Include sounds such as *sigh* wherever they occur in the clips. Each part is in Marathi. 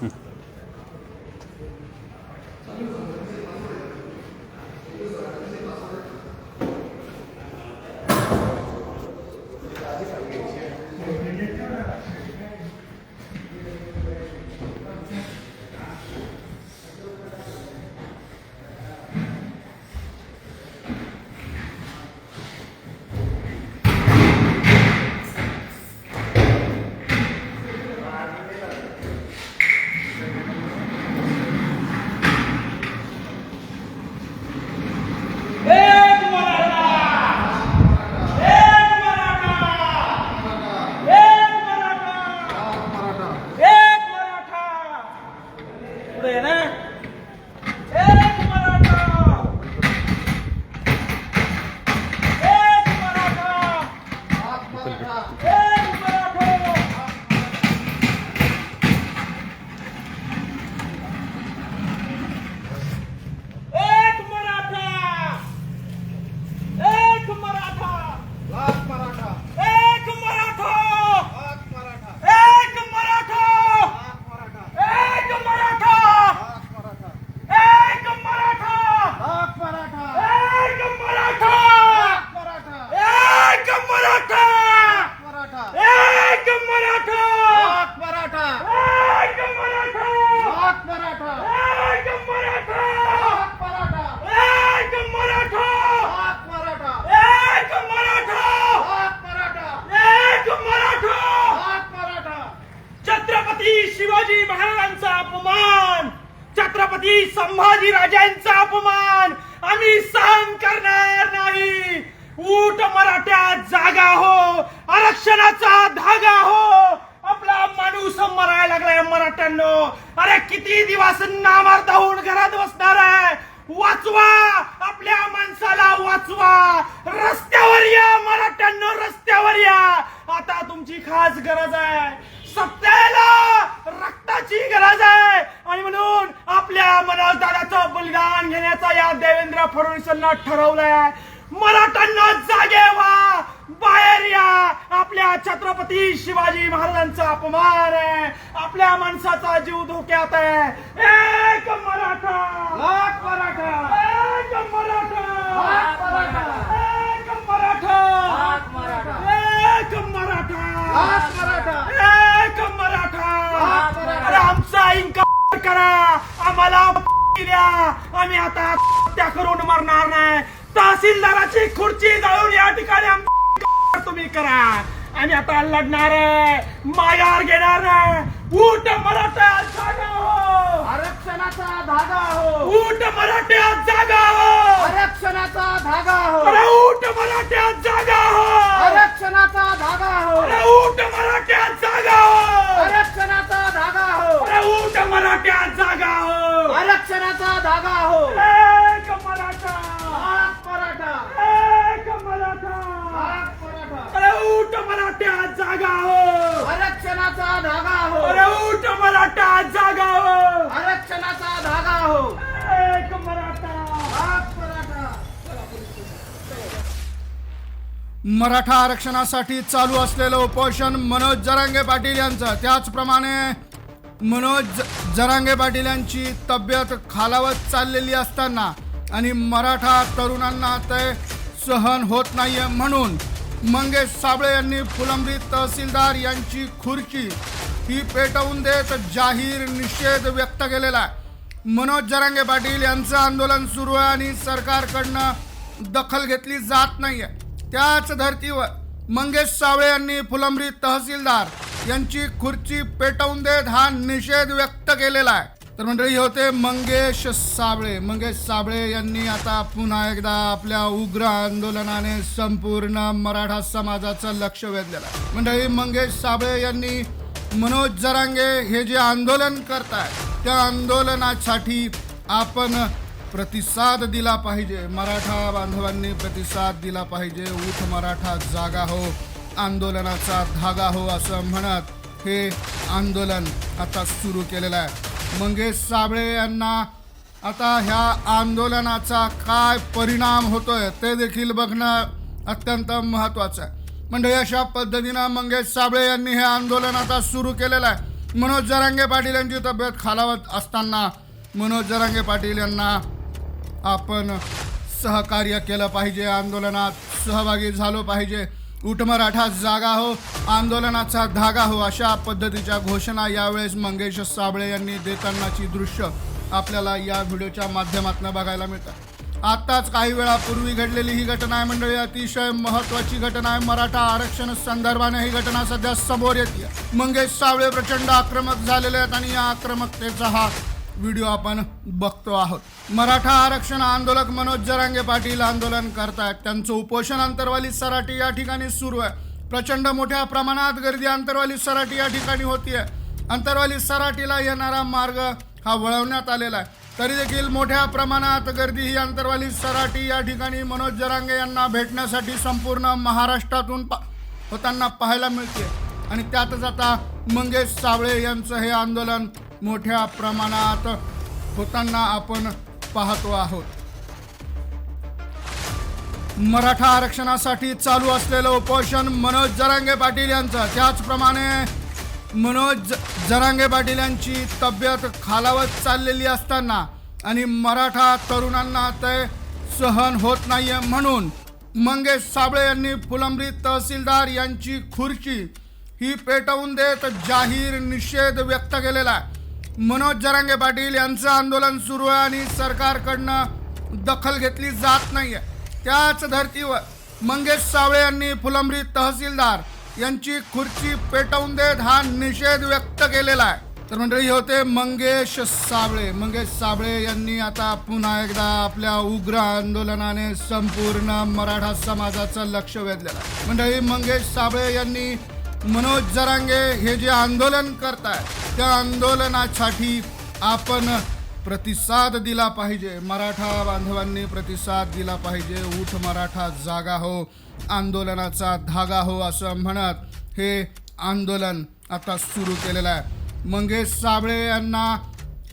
Hmm. ऊट मराठ्या जागा हो आरक्षणाचा धागा हो. आपला माणूस मरायला लागलाय मराठ्यांनो. अरे किती दिवस नामार्थ होऊन घरात बसणार आहे? वाचवा आपल्या माणसाला वाचवा. रस्त्यावर या मराठ्यांनो रस्त्यावर या. आता तुमची खास गरज आहे. सत्तेला रक्ताची गरज आहे. आणि म्हणून आपल्या मनोज दादाचं बलिदान घेण्याचा या देवेंद्र फडणवीसांना ठरवलंय. मराठ्यांना जागे व्हा. बाहेर या. आपल्या छत्रपती शिवाजी महाराजांचा अपमान आहे. आपल्या माणसाचा जीव धोक्यात आहे. एक मराठा. एक मराठा. एक मराठा. एक मराठा. एक मराठा. एक मराठा. अरे आमचा इन्कार करा. आम्हाला *laughs* द्या. आम्ही आता त्या करून मरणार नाही. तहसीलदाराची खुर्ची जाळून या ठिकाणी तुम्ही करा. आणि आता लढणार माघार घेणार ऊट मराठा जागा हो. आरक्षणाचा धागा हो. ऊट मराठ्या जागा हो. आरक्षणाचा धागा हो. अरे ऊट मराठ्या जागा हो. आरक्षणाचा धागा हो. अरे ऊट मराठ्या मराठा आरक्षणासाठी चालू असलेलं उपोषण मनोज जरांगे पाटील यांचं. त्याचप्रमाणे मनोज ज- जरांगे पाटील यांची तब्येत खालावत चाललेली असताना आणि मराठा तरुणांना ते सहन होत नाहीये म्हणून मंगेश साबळे यांनी फुलंब्री तहसीलदार यांची खुर्ची ही पेटवून देत जाहीर निषेध व्यक्त केलेला आहे. मनोज जरांगे पाटील यांचं आंदोलन सुरू आहे आणि सरकारकडनं दखल घेतली जात नाही आहे त्याच धर्तीवर मंगेश सावळे यांनी फुलंब्री तहसीलदार यांची खुर्ची पेटवून देत हा निषेध व्यक्त केलेला आहे. तर मंडळी हे होते मंगेश साबळे मंगेश साबळे यांनी आता पुन्हा एकदा आपल्या उग्र आंदोलनाने संपूर्ण मराठा समाजाचं लक्ष वेधलेलं आहे. मंडळी मंगेश साबळे यांनी मनोज जरांगे हे जे आंदोलन करताय त्या आंदोलनासाठी आपण प्रतिसाद दिला पाहिजे. मराठा बांधवांनी प्रतिसाद दिला पाहिजे. उठ मराठा जागा हो आंदोलनाचा धागा हो असं म्हणत हे आंदोलन आता सुरू केलेलं आहे. मंगेश साबळे यांना आता ह्या आंदोलनाचा काय परिणाम होतोय ते देखील बघणं अत्यंत महत्त्वाचं आहे. म्हणजे अशा पद्धतीनं मंगेश साबळे यांनी हे आंदोलन आता सुरू केलेलं आहे. मनोज जरांगे पाटील यांची तब्येत खालावत असताना मनोज जरांगे पाटील यांना आपण सहकार्य केलं पाहिजे. आंदोलनात सहभागी झालो पाहिजे. उठमराठा जागा हो आंदोलनाचा धागा हो अशा पद्धतीच्या घोषणा यावेळेस मंगेश साबळे यांनी देतानाची दृश्य आपल्याला या व्हिडिओच्या माध्यमातून बघायला मिळतात आत्ताच काही वेळापूर्वी घडलेली ही घटना आहे मंडळी. अतिशय महत्वाची घटना आहे. मराठा आरक्षण संदर्भाने ही घटना सध्या समोर येते. मंगेश साबळे प्रचंड आक्रमक झालेले आहेत आणि या आक्रमकतेचा हा व्हिडिओ आपण बघतो आहोत. मराठा आरक्षण आंदोलक मनोज जरांगे पाटील आंदोलन करतायत. त्यांचं उपोषण अंतरवाली सराटी या ठिकाणी सुरू आहे. प्रचंड मोठ्या प्रमाणात गर्दी अंतरवाली सराटी या ठिकाणी होती आहे अंतरवाली सराटीला येणारा मार्ग हा वळवण्यात आलेला आहे. तरी देखील मोठ्या प्रमाणात गर्दी ही अंतरवाली सराटी या ठिकाणी मनोज जरांगे यांना भेटण्यासाठी संपूर्ण महाराष्ट्रातून पा होताना पाहायला मिळते आणि त्यातच आता मंगेश सावळे यांचं हे आंदोलन मोठ्या प्रमाणात होताना आपण पाहतो आहोत. मराठा आरक्षणासाठी चालू असलेलं उपोषण मनोज जरांगे पाटील यांचं. त्याचप्रमाणे मनोज जरांगे पाटील यांची तब्येत खालावत चाललेली असताना आणि मराठा तरुणांना ते सहन होत नाहीये म्हणून मंगेश साबळे यांनी फुलंब्री तहसीलदार यांची खुर्ची ही पेटवून देत जाहीर निषेध व्यक्त केलेला आहे. मनोज जरांगे पाटील यांचं आंदोलन सुरू आहे आणि सरकारकडनं दखल घेतली जात नाही आहे त्याच धर्तीवर मंगेश सावळे यांनी फुलंब्री तहसीलदार यांची खुर्ची पेटवून देत हा निषेध व्यक्त केलेला आहे. तर मंडळी हे होते मंगेश साबळे मंगेश साबळे यांनी आता पुन्हा एकदा आपल्या उग्र आंदोलनाने संपूर्ण मराठा समाजाचं लक्ष वेधलेलं आहे. मंडळी मंगेश साबळे यांनी मनोज जरांगे हे जे आंदोलन करताय त्या आंदोलनासाठी आपण प्रतिसाद दिला पाहिजे. मराठा बांधवांनी प्रतिसाद दिला पाहिजे. उठ मराठा जागा हो आंदोलनाचा धागा हो असं म्हणत हे आंदोलन आता सुरू केलेलं आहे. मंगेश साबळे यांना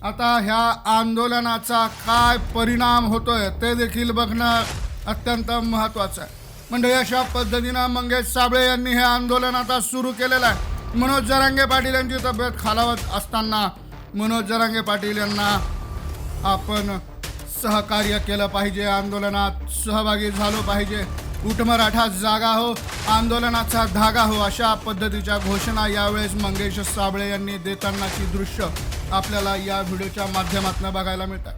आता ह्या आंदोलनाचा काय परिणाम होतोय ते देखील बघणं अत्यंत महत्त्वाचं आहे. म्हणजे अशा पद्धतीनं मंगेश साबळे यांनी हे आंदोलन आता सुरू केलेलं आहे. मनोज जरांगे पाटील यांची तब्येत खालावत असताना मनोज जरांगे पाटील यांना आपण सहकार्य केलं पाहिजे. आंदोलनात सहभागी झालो पाहिजे. उठमराठा जागा हो आंदोलनाचा धागा हो अशा पद्धतीच्या घोषणा यावेळेस मंगेश साबळे यांनी देतानाची दृश्य आपल्याला या व्हिडिओच्या माध्यमातून बघायला मिळतात.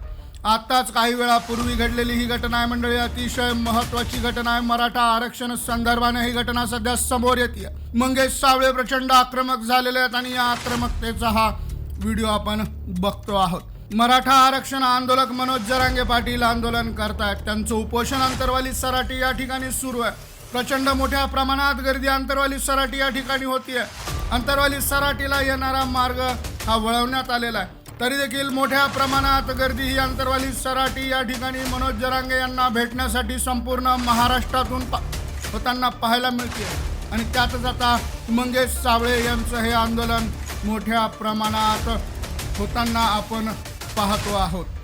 आत्ताच काही वेळापूर्वी घडलेली ही घटना आहे मंडळी अतिशय महत्वाची घटना आहे. मराठा आरक्षण संदर्भाने ही घटना सध्या समोर येते. मंगेश सावळे प्रचंड आक्रमक झालेले आहेत आणि या आक्रमकतेचा हा व्हिडिओ आपण बघतो आहोत. मराठा आरक्षण आंदोलक मनोज जरांगे पाटील आंदोलन करतायत. त्यांचं उपोषण अंतरवाली सराटी या ठिकाणी सुरू आहे. प्रचंड मोठ्या प्रमाणात गर्दी अंतरवाली सराटी या ठिकाणी होती आहे अंतरवाली सराटीला येणारा मार्ग हा वळवण्यात आलेला आहे. तरी देखील मोठ्या प्रमाणात गर्दी ही अंतरवाली सराटी या ठिकाणी मनोज जरांगे यांना भेटण्यासाठी संपूर्ण महाराष्ट्रातून पा होताना पाहायला मिळते. आणि त्यातच आता मंगेश सावळे यांचं हे आंदोलन मोठ्या प्रमाणात होताना आपण पाहतो आहोत.